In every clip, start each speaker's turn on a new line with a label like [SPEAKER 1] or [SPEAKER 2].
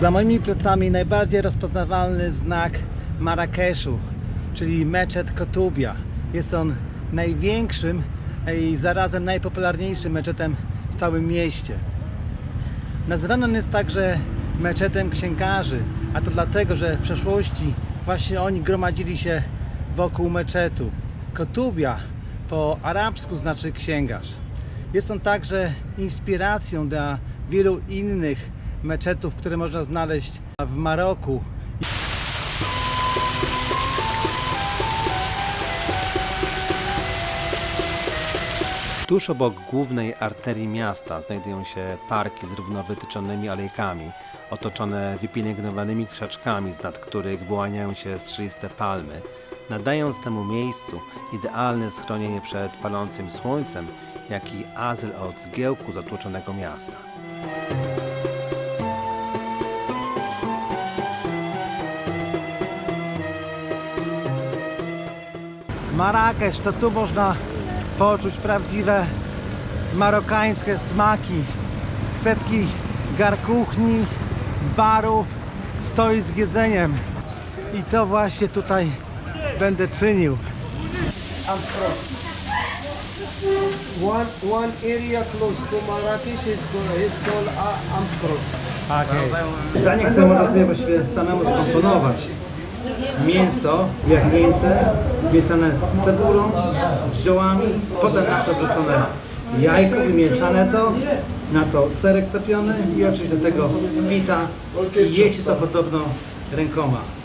[SPEAKER 1] Za moimi plecami najbardziej rozpoznawalny znak Marrakeszu, czyli meczet Kotubia. Jest on największym i zarazem najpopularniejszym meczetem w całym mieście. Nazywany on jest także meczetem księgarzy, a to dlatego, że w przeszłości właśnie oni gromadzili się wokół meczetu. Kotubia po arabsku znaczy księgarz. Jest on także inspiracją dla wielu innych meczetów, które można znaleźć w Maroku. Tuż obok głównej arterii miasta znajdują się parki z równo wytyczonymi alejkami, otoczone wypielęgnowanymi krzaczkami, z nad których wyłaniają się strzeliste palmy, nadając temu miejscu idealne schronienie przed palącym słońcem, jak i azyl od zgiełku zatłoczonego miasta. Marrakesz, to tu można poczuć prawdziwe marokańskie smaki. Setki garkuchni, barów, stoi z jedzeniem. I to właśnie tutaj będę czynił.
[SPEAKER 2] Amsterdam. One one area close to Marrakesh is called, is called uh, Amsterdam.
[SPEAKER 1] Danie, które można sobie właściwie samemu skomponować. Mięso, jagnięte, mieszane z cebulą, z ziołami, potem na to wrzucone jajko wymieszane to, na to serek topiony i oczywiście do tego pita i jeść to podobno rękoma.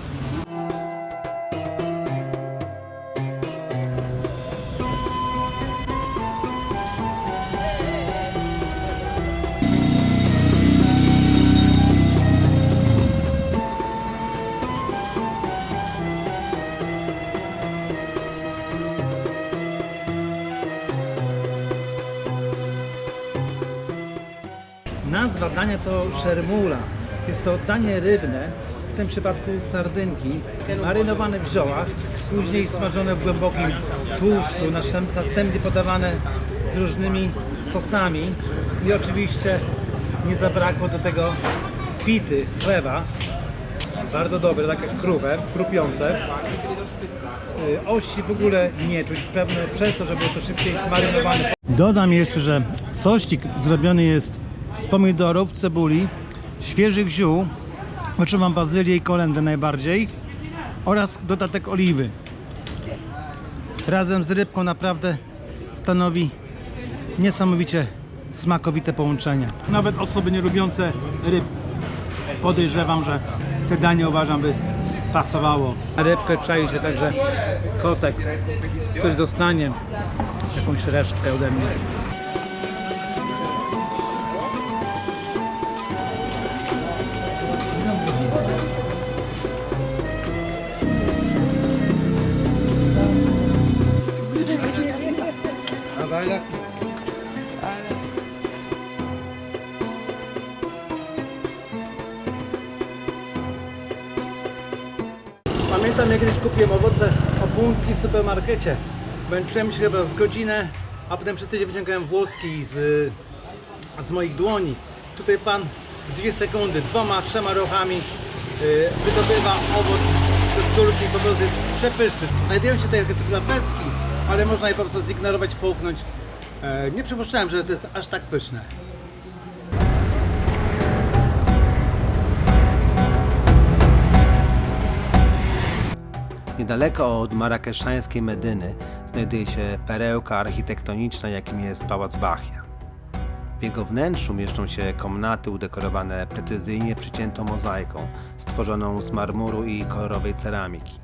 [SPEAKER 1] Dania to szermula. Jest to danie rybne, w tym przypadku sardynki, marynowane w ziołach, później smażone w głębokim tłuszczu, następ- następnie podawane z różnymi sosami i oczywiście nie zabrakło do tego pity, chleba. Bardzo dobre, takie krówę, chrupiące. Y, Ości w ogóle nie czuć, pewno przez to, że było to szybciej marynowane. Dodam jeszcze, że sościk zrobiony jest z pomidorów, cebuli, świeżych ziół, wyczuwam bazylię i kolendę najbardziej oraz dodatek oliwy. Razem z rybką naprawdę stanowi niesamowicie smakowite połączenie. Nawet osoby nie lubiące ryb podejrzewam, że te danie uważam by pasowało. Rybkę czai się także kotek. Ktoś dostanie jakąś resztkę ode mnie. Pamiętam jak kiedyś kupiłem owoce opuncji w supermarkecie. Męczyłem się chyba z godzinę, a potem przez tydzień wyciągałem włoski z, z moich dłoni. Tutaj pan w dwie sekundy, dwoma, trzema ruchami yy, wydobywa owoc z córki, po prostu jest przepyszny. Znajdują się tutaj jakieś klapeczki, ale można je po prostu zignorować, połknąć. E, nie przypuszczałem, że to jest aż tak pyszne. Niedaleko od marakeszańskiej Medyny znajduje się perełka architektoniczna, jakim jest Pałac Bachia. W jego wnętrzu mieszczą się komnaty udekorowane precyzyjnie przyciętą mozaiką, stworzoną z marmuru i kolorowej ceramiki.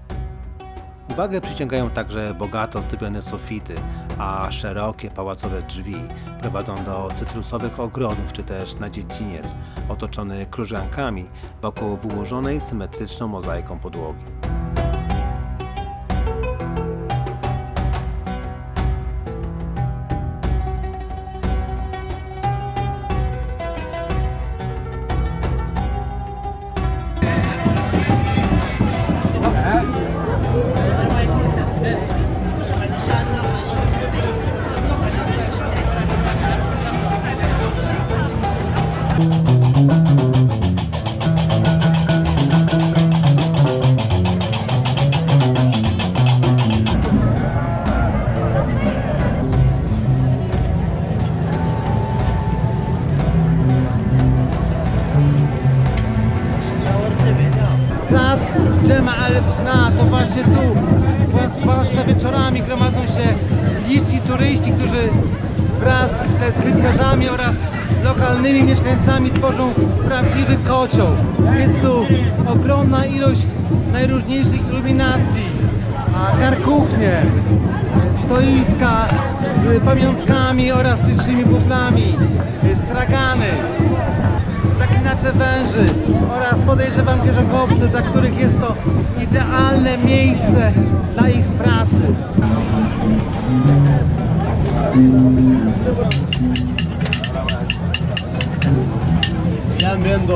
[SPEAKER 1] Uwagę przyciągają także bogato zdobione sufity, a szerokie pałacowe drzwi prowadzą do cytrusowych ogrodów czy też na dziedziniec otoczony krużgankami wokół wyłożonej symetryczną mozaiką podłogi. Wraz ze skrytkarzami oraz lokalnymi mieszkańcami tworzą prawdziwy kocioł. Jest tu ogromna ilość najróżniejszych iluminacji, karkuchnie, stoiska z pamiątkami oraz licznymi bublami, stragany, zaklinacze węży oraz podejrzewam kierzokowcy, dla których jest to idealne miejsce dla ich pracy.
[SPEAKER 2] Yan viendo.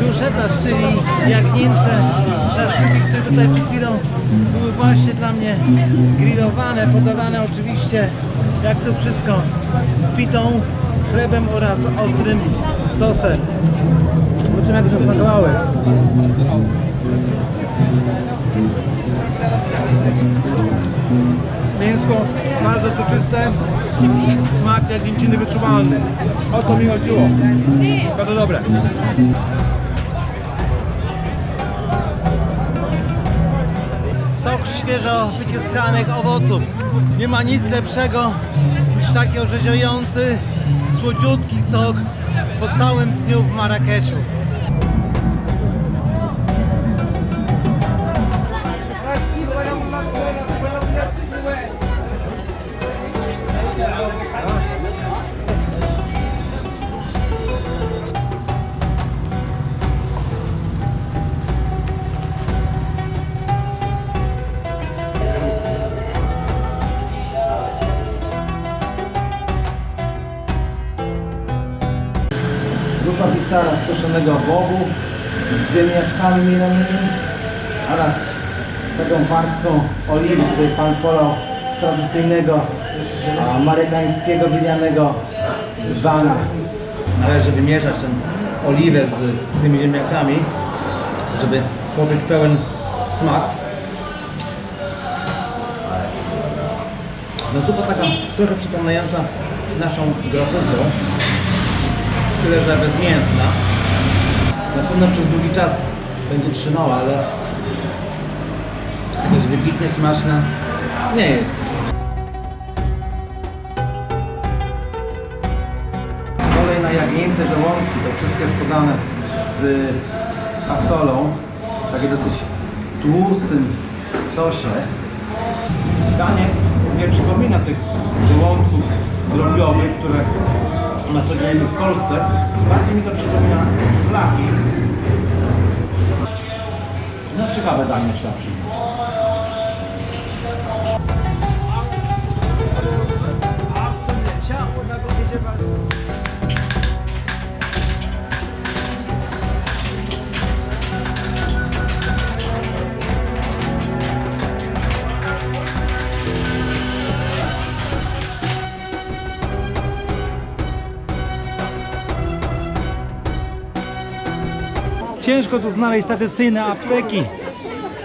[SPEAKER 1] Duszetas, czyli jagnięce szaszłyki, które tutaj przed chwilą były właśnie dla mnie grillowane, podawane oczywiście jak to wszystko z pitą, chlebem oraz ostrym sosem. Zobaczymy jak to smakowały. Mięsko bardzo soczyste, smak jagnięciny wyczuwalny. O to mi chodziło. Bardzo dobre. Sok świeżo wyciskanych owoców. Nie ma nic lepszego niż taki orzeźwiający, słodziutki sok po całym dniu w Marrakeszu. Zupa pisara suszonego bobu z ziemniaczkami mielonymi oraz taką warstwą oliwy, której pan polał z tradycyjnego a, marykańskiego wilianego dzbana. Należy wymieszać tę oliwę z tymi ziemniakami, żeby poczuć pełen smak. No zupa taka trochę przypominająca naszą grochówkę, tyle że bezmięsna. Na pewno przez długi czas będzie trzymała, ale jakoś wybitnie smaczna nie jest. Kolej na jagnięce żołądki, to wszystko jest podane z fasolą, w takiej dosyć tłustym sosie. Danie nie przypomina tych żołądków drobiowych, które na co dzień w Polsce. Bardziej mi to przypomina flaki. No ciekawe danie trzeba przyznać. Ciężko tu znaleźć tradycyjne apteki.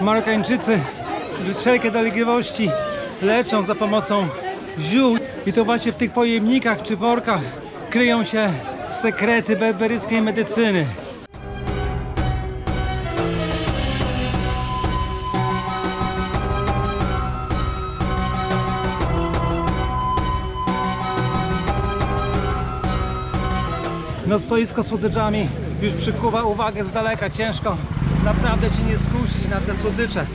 [SPEAKER 1] Marokańczycy wszelkie dolegliwości leczą za pomocą ziół. I to właśnie w tych pojemnikach czy workach kryją się sekrety berberyckiej medycyny. No stoisko z słodyczami już przykuwa uwagę z daleka, ciężko naprawdę się nie skusić na te słodycze.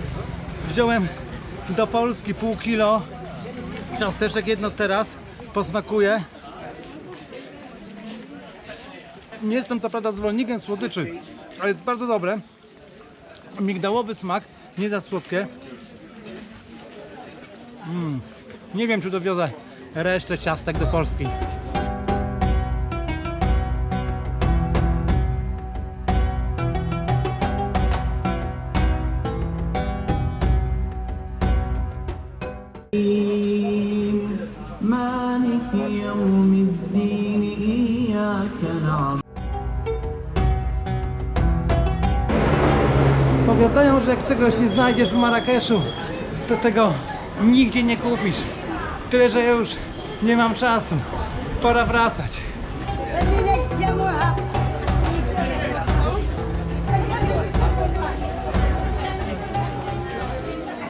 [SPEAKER 1] Wziąłem do Polski pół kilo ciasteczek, jedno teraz, posmakuję. Nie jestem co prawda zwolennikiem słodyczy, ale jest bardzo dobre. Migdałowy smak, nie za słodkie. Mm. Nie wiem czy dowiozę resztę ciastek do Polski. Że jak czegoś nie znajdziesz w Marrakeszu, to tego nigdzie nie kupisz. Tyle, że już nie mam czasu. Pora wracać.